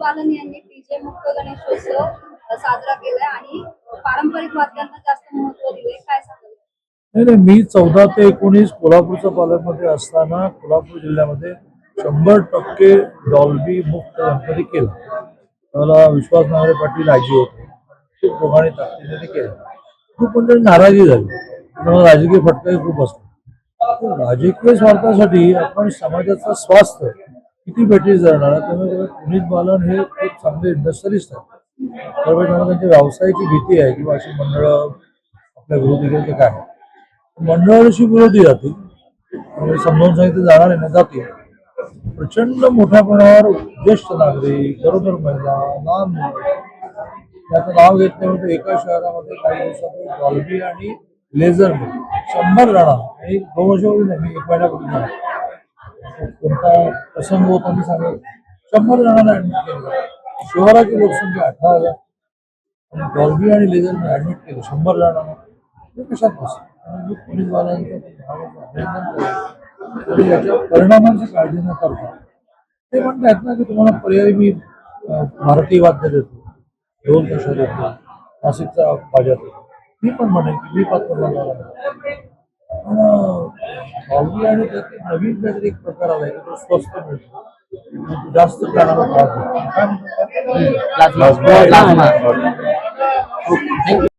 बालन यांनी पीजे मुक्त गणेशोत्सव साजरा केलाय आणि पारंपरिक वाद्यांना जास्त महत्त्व दिले काय सांगाल? नाही नाही मी चौदा ते एकोणीस कोल्हापूरच्या पालकमध्ये असताना कोल्हापूर जिल्ह्यामध्ये शंभर टक्के डॉल्बी मुक्त गणपती केला. मला विश्वास नांगरे पाटील आजी होते. खूप दोघांनी ताकदीने केलं. खूप म्हणजे नाराजी झाली. त्यामुळे राजकीय फटकाही खूप असतो. राजकीय स्वार्थासाठी आपण समाजाचं स्वास्थ्य किती भेटी जाणार त्यामुळे पुनीत बालन हे खूप चांगले इंडस्ट्रियलिस्ट आहेत त्यामुळे त्यांना त्यांच्या व्यवसायाची भीती आहे किंवा अशी मंडळं आपल्या विरोधी गेले ते काय? मंडळाशी विरोधी जातील त्यामुळे समजावून सांगितलं जाणार आहे ना जातील प्रचंड मोठ्या प्रमाणावर ज्येष्ठ नागरिक गरोदर महिला लहान मुलं त्याचं नाव घेतलं म्हणजे एका शहरामध्ये काही दिवसापूर्वी डॉल्बी आणि लेझर शंभर जण आणि दोन वर्षापूर्वी नाही एक महिन्यापूर्वी झाला. कोणता प्रसंग होता मी सांगेल? शंभर जणांना ऍडमिट केलं शहराची लोकसंख्या अठरा हजार. आणि डॉल्बी आणि लेझरने ऍडमिट केलं शंभर जणांना. ते कशात बसेल? पोलीसवाल्यांचं पोलीस अभिनंदन याच्या परिणामांची काळजी न करता ते म्हणतात ना की तुम्हाला पर्यायी मी भारतीय वाद्य देतो. ढोल कशा देतो. नाशिकचा बाजार देतो. मी पण म्हणेन की मी पात्र हॉबी आणि त्यात नवीन काहीतरी एक प्रकार आलाय की तो स्वस्त मिळतो. जास्त प्रमाणात? Plasma plasma thank you